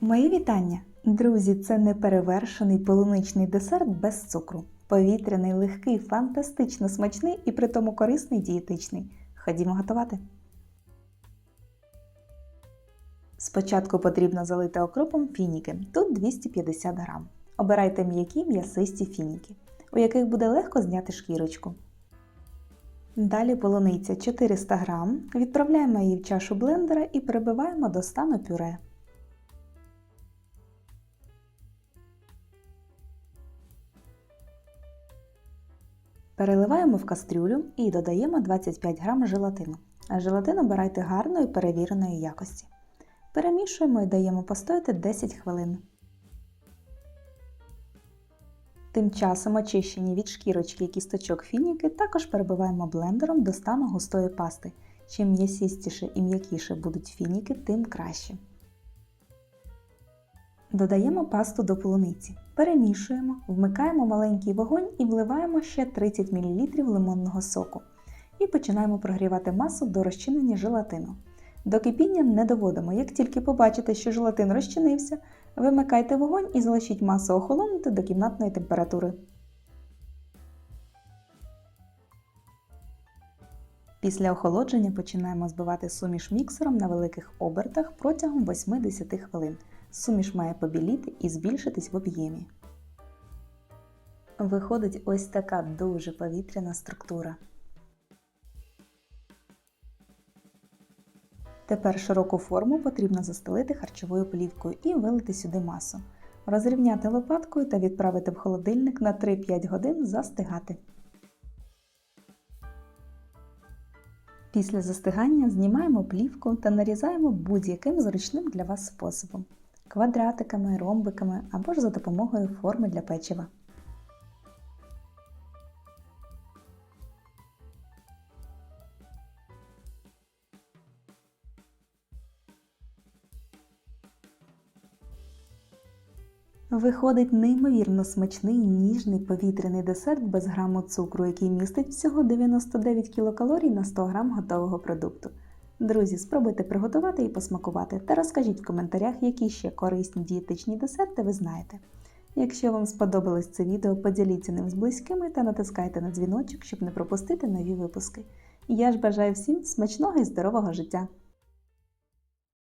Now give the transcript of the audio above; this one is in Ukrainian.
Мої вітання! Друзі, це неперевершений полуничний десерт без цукру. Повітряний, легкий, фантастично смачний і при тому корисний дієтичний. Ходімо готувати. Спочатку потрібно залити окропом фініки, тут 250 грам. Обирайте м'які м'ясисті фініки, у яких буде легко зняти шкірочку. Далі полуниця 400 грам. Відправляємо її в чашу блендера і перебиваємо до стану пюре. Переливаємо в кастрюлю і додаємо 25 г желатину. Желатин обирайте гарної перевіреної якості. Перемішуємо і даємо постояти 10 хвилин. Тим часом очищені від шкірочки і кісточок фініки також перебиваємо блендером до стану густої пасти. Чим м'ясістіше і м'якіше будуть фініки, тим краще. Додаємо пасту до полуниці. Перемішуємо, вмикаємо маленький вогонь і вливаємо ще 30 мл лимонного соку. І починаємо прогрівати масу до розчинення желатину. До кипіння не доводимо. Як тільки побачите, що желатин розчинився, вимикайте вогонь і залишіть масу охолонути до кімнатної температури. Після охолодження починаємо збивати суміш міксером на великих обертах протягом 8-10 хвилин. Суміш має побіліти і збільшитись в об'ємі. Виходить ось така дуже повітряна структура. Тепер широку форму потрібно застелити харчовою плівкою і вилити сюди масу. Розрівняти лопаткою та відправити в холодильник на 3-5 годин застигати. Після застигання знімаємо плівку та нарізаємо будь-яким зручним для вас способом квадратиками, ромбиками або ж за допомогою форми для печива. Виходить неймовірно смачний ніжний повітряний десерт без граму цукру, який містить всього 99 кілокалорій на 100 грам готового продукту. Друзі, спробуйте приготувати і посмакувати та розкажіть в коментарях, які ще корисні дієтичні десерти ви знаєте. Якщо вам сподобалось це відео, поділіться ним з близькими та натискайте на дзвіночок, щоб не пропустити нові випуски. Я ж бажаю всім смачного і здорового життя!